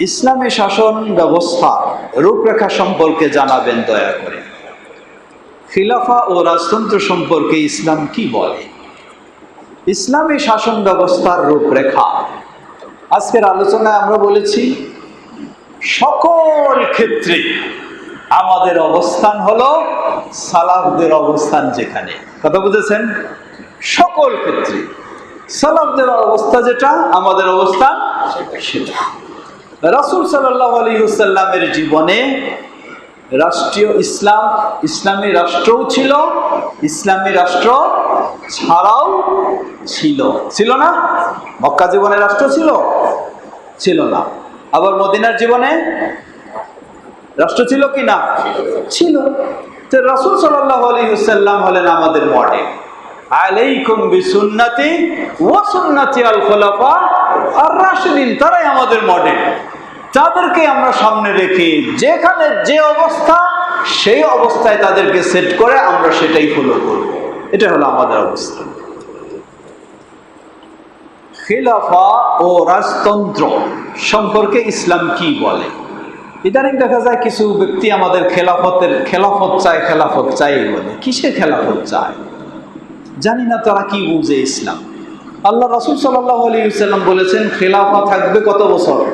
ইসলামী শাসন ব্যবস্থা রূপরেখা সম্পর্কে জানাবেন দয়া করে। খিলাফা ও রাজতন্ত্র সম্পর্কে ইসলাম কি বলে? ইসলামী শাসন ব্যবস্থার রূপরেখা। আজকের আলোচনায় আমরা বলেছি, সকল ক্ষেত্রে আমাদের অবস্থান হলো সালাফদের অবস্থান যেখানে। কথা বুঝেছেন? সকল ক্ষেত্রে। সালাফদের অবস্থা যেটা, আমাদের অবস্থান সেটা। রাসুল সাল্লাহ আলী জীবনে রাষ্ট্রীয় ইসলাম, ইসলামী রাষ্ট্রও ছিল, ইসলামী রাষ্ট্র ছাড়াও ছিল। ছিল না? মক্কা জীবনে রাষ্ট্র ছিল? ছিল না। আবার মদিনার জীবনে রাষ্ট্র ছিল কি না? ছিল। তো রাসুল সাল্লাহ আলী হুসাল্লাম হলেন আমাদের মডেল আলাইকুম বিসুন্নতি ওয়া সুন্নাতি আল খোলাফা আর রাশিদিন তারাই আমাদের মডেল তাদেরকে আমরা সামনে রেখে যেখানে যে অবস্থা, সেই অবস্থায় তাদেরকে সেট করে আমরা সেটাই ফলো করব। এটা হলো আমাদের অবস্থা। খিলাফা ও রাজতন্ত্র সম্পর্কে ইসলাম কি বলে? ইদানিং দেখা যায় কিছু ব্যক্তি আমাদের খেলাফতের খেলাফত চায়, খেলাফত চাই বলে। কিসের খেলাফত চায়? জানি না তারা কি বুঝে ইসলাম। আল্লাহ রাসুল সাল্লাহ আলী সাল্লাম বলেছেন, খেলাফা থাকবে কত বছর?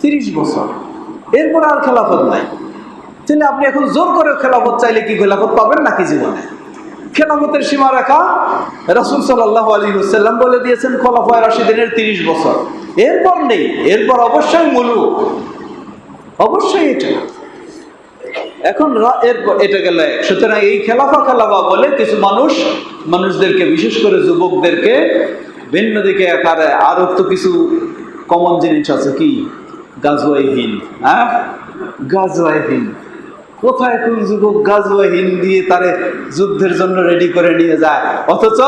তিরিশ বছর। এরপর আর খেলাফত নাই। তাহলে আপনি এখন জোর করে খেলাফত চাইলে কি খেলাফত পাবেন নাকি জীবনে? খেলাফতের সীমা রেখা রাসুল সাল্লাহ আলী সাল্লাম বলে দিয়েছেন খলাফায় রাশিদিনের তিরিশ বছর। এরপর নেই। এরপর অবশ্যই মুলু অবশ্যই এটা। এখন এরপর এটা গেল। সুতরাং এই খেলাফা খেলাফা বলে কিছু মানুষ, মানুষদেরকে, বিশেষ করে যুবকদেরকে ভিন্ন দিকে একারে আরও তো কিছু কমন জিনিস আছে কি? গাজওয়াইহীন হ্যাঁ? গাজওয়াইহীন। কোথায় কোন যুবক গাজওয়াইহীন দিয়ে তারে যুদ্ধের জন্য রেডি করে নিয়ে যায়? অথচ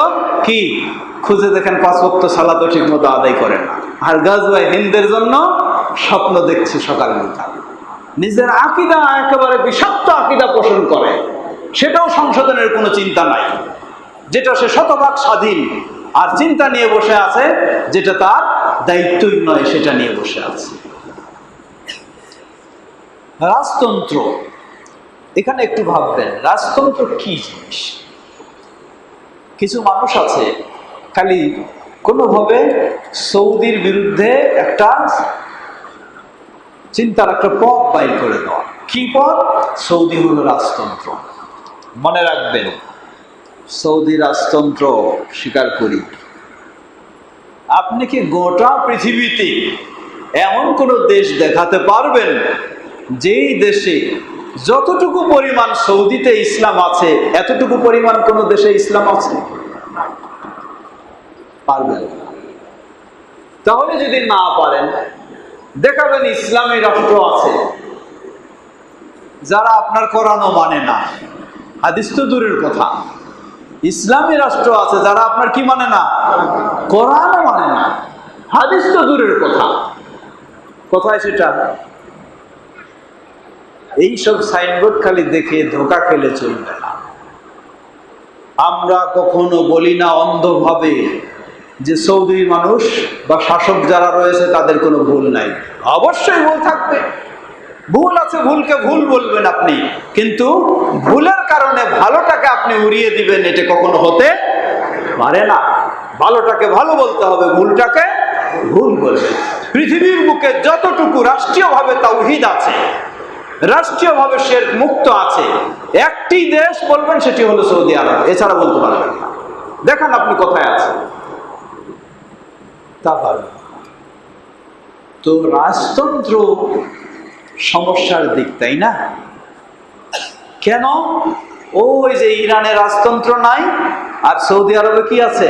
কি? খুঁজে দেখেন পাঁচ বক্ত সালাতো ঠিক মতো আদায় করে না। আর গাজওয়াইহীনদের জন্য স্বপ্ন দেখছে সকাল বিকাল নিজের আকিদা একেবারে বিষাক্ত আকিদা পোষণ করে, সেটাও সংশোধনের কোনো চিন্তা নাই, যেটা সে শতভাগ স্বাধীন। আর চিন্তা নিয়ে বসে আছে, যেটা তার দায়িত্বই নয়, সেটা নিয়ে বসে আছে। রাজতন্ত্র, এখানে একটু ভাববেন, রাজতন্ত্র কি জিনিস? কিছু মানুষ আছে, খালি কোনোভাবে সৌদির বিরুদ্ধে একটা চিন্তার একটা পথ বাইর করে দেওয়া। কি পথ? সৌদি হলো রাজতন্ত্র। মনে রাখবেন, সৌদি রাজতন্ত্র স্বীকার করি। আপনি কি গোটা পৃথিবীতে এমন কোন দেশ দেখাতে পারবেন, যেই দেশে যতটুকু পরিমাণ সৌদিতে ইসলাম আছে, এতটুকু পরিমাণ কোন দেশে ইসলাম আছে? পারবেন। তাহলে যদি না পারেন দেখাবেন ইসলামী রাষ্ট্র আছে। যারা আপনার কোরআনও মানে না। হাদিস তো দূরের কথা। ইসলামী রাষ্ট্র আছে, যারা আপনার কি মানে না? কোরআনও মানে না। হাদিস তো দূরের কথা। কোথায় সেটা? এইসব সাইনবোর্ড খালি দেখে ধোকা খেলে চলবে না। আমরা কখনো বলি না অন্ধভাবে। যে সৌদি মানুষ বা শাসক যারা রয়েছে, তাদের কোনো ভুল নাই। অবশ্যই ভুল থাকবে। ভুল আছে, ভুলকে ভুল বলবেন আপনি। কিন্তু ভুলের কারণে ভালোটাকে আপনি উড়িয়ে দিবেন, এটা কখনো হতে পারে না। ভালোটাকে ভালো বলতে হবে, ভুলটাকে ভুল বলবে পৃথিবীর বুকে যতটুকু রাষ্ট্রীয়ভাবে তাওহিদ আছে, রাষ্ট্রীয়ভাবে শের মুক্ত আছে, একটি দেশ বলবেন, সেটি হলো সৌদি আরব। এছাড়া বলতে পারবেন না। দেখান আপনি কোথায় আছেন। তা পারবেন না। তো রাজতন্ত্র সমস্যার দিক, তাই না? কেন? ওই যে ইরানে রাজতন্ত্র নাই, আর সৌদি আরবে কি আছে?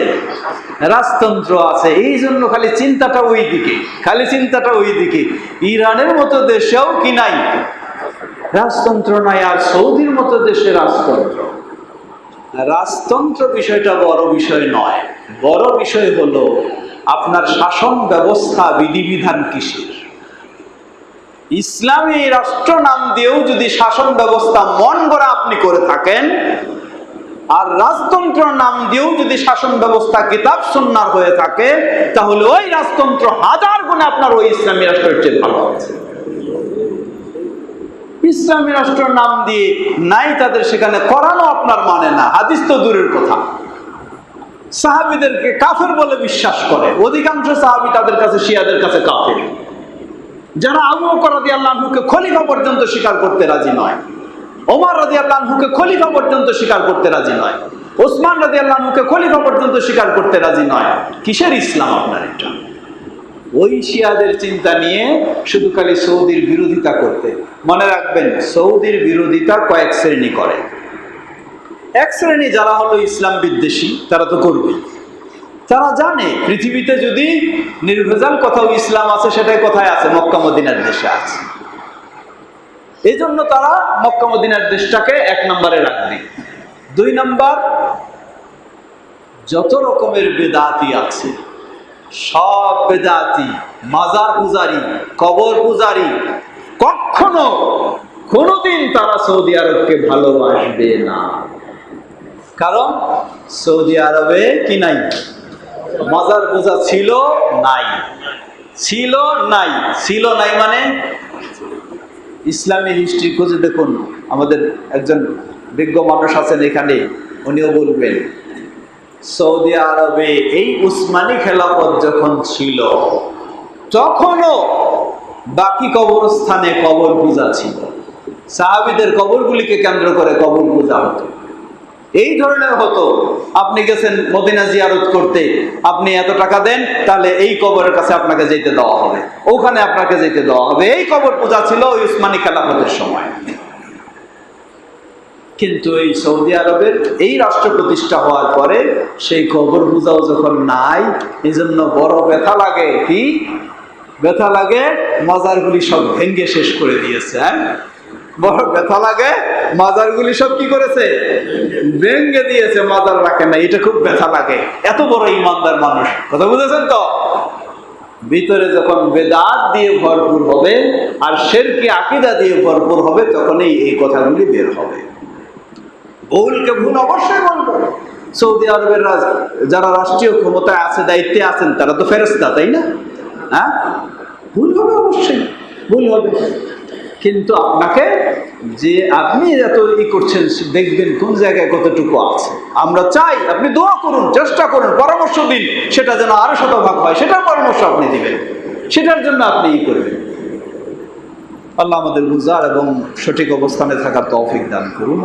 রাজতন্ত্র আছে। এই জন্য খালি চিন্তাটা ওই দিকে, খালি চিন্তাটা ওই দিকে। ইরানের মতো দেশেও কি নাই? রাজতন্ত্র নাই, আর সৌদির মতো দেশে রাজতন্ত্র। রাজতন্ত্র বিষয়টা বড় বিষয় নয়। বড় বিষয় হলো আপনার শাসন ব্যবস্থা বিধিবিধান কিসের? ইসলামী রাষ্ট্র নাম দিয়েও যদি শাসন ব্যবস্থা মন গড়া আপনি করে থাকেন, আর রাজতন্ত্র নাম দিয়েও যদি শাসন ব্যবস্থা কিতাব সুন্নার হয়ে থাকে, তাহলে ওই রাজতন্ত্র হাজার গুণে আপনার ওই ইসলামী রাষ্ট্রের চেয়ে ভালো আছে ইসলামী রাষ্ট্র নাম দিয়ে নাই তাদের সেখানে করানো আপনার মানে না। হাদিস তো দূরের কথা। সাহাবিদেরকে কাফের বলে বিশ্বাস করে। অধিকাংশ সাহাবি তাদের কাছে, শিয়াদের কাছে কাফের। যারা আবু বকর রাদিয়াল্লাহু আনহুকে খলিফা পর্যন্ত স্বীকার করতে রাজি নয়, ওমর রাদিয়াল্লাহু আনহুকে খলিফা পর্যন্ত স্বীকার করতে রাজি নয়, ওসমান রাদিয়াল্লাহু আনহুকে খলিফা পর্যন্ত স্বীকার করতে রাজি নয়। কিসের ইসলাম আপনার এটা? ওই শিয়াদের চিন্তা নিয়ে শুধু খালি সৌদির বিরোধিতা করতে। মনে রাখবেন, সৌদির বিরোধিতা কয়েক শ্রেণি করে। এক শ্রেণি যারা হলো ইসলাম বিদ্বেষী, তারা তো করবে তারা জানে, পৃথিবীতে যদি নির্ভেজাল কোথাও ইসলাম আছে, সেটাই কোথায় আছে? মক্কা, মদিনার দেশে আছে। এই জন্য তারা মক্কা, মদিনার দেশটাকে এক নম্বরে রাখবে। দুই নম্বর, যত রকমের বেদাতি আছে, সব বেদাতি, মাজার পূজারি, কবর পূজারি, কখনো কোনোদিন তারা সৌদি আরবকে ভালোবাসবে না। কারণ সৌদি আরবে কি নাই? মাজার পূজা ছিল নাই। ছিল নাই। ছিল নাই মানে ইসলামী হিস্ট্রি খুঁজে দেখুন। আমাদের একজন বিজ্ঞ মানুষ আছেন এখানে, উনিও বলবেন, সৌদি আরবে এই উসমানী খেলাফত যখন ছিল, তখনও বাকি কবরস্থানে কবর পূজা ছিল। সাহাবিদের কবরগুলিকে কেন্দ্র করে কবর পূজা হতো। এই ধরনের হতো। আপনি গেছেন মদিনা জিয়ারত করতে। আপনি এত টাকা দেন, তাহলে এই কবরের কাছে আপনাকে যেতে দেওয়া হবে। ওখানে আপনাকে যেতে দেওয়া হবে। এই কবর পূজা ছিল ওই উসমানী খেলাফতের সময়। কিন্তু এই সৌদি আরবের এই রাষ্ট্র প্রতিষ্ঠা হওয়ার পরে সেই কবর পূজাও যখন নাই এই জন্য বড় ব্যথা লাগে। কি? ব্যথা লাগে, মাজারগুলি সব ভেঙ্গে শেষ করে দিয়েছে হ্যাঁ? বড় ব্যথা লাগে, মাজারগুলি সব কি করেছে? ভেঙ্গে দিয়েছে, মাজার রাখে না এটা খুব ব্যথা লাগে। এত বড় ইমানদার মানুষ, কথা বুঝেছেন তো? ভিতরে যখন বেদাত দিয়ে ভরপুর হবে, আর শেরকি আকিদা দিয়ে ভরপুর হবে, তখনই এই কথাগুলি বের হবে। ভুলকে ভুল অবশ্যই বলব। সৌদি আরবের যারা রাষ্ট্রীয় ক্ষমতায় আছে, দায়িত্বে আছেন, তারা তো ফেরস্তা তাই না? হ্যাঁ? ভুল হবে অবশ্যই, ভুল হবে। কিন্তু আপনাকে যে আপনি এত ই করছেন, দেখবেন কোন জায়গায় কতটুকু আছে। আমরা চাই আপনি দোয়া করুন, চেষ্টা করুন, পরামর্শ দিন, সেটা যেন আরও শতভাগ পায় সেটার পরামর্শ আপনি দিবেন। সেটার জন্য আপনি ই করবেন। আল্লাহ আমাদের বুঝার এবং সঠিক অবস্থানে থাকার তৌফিক দান করুন।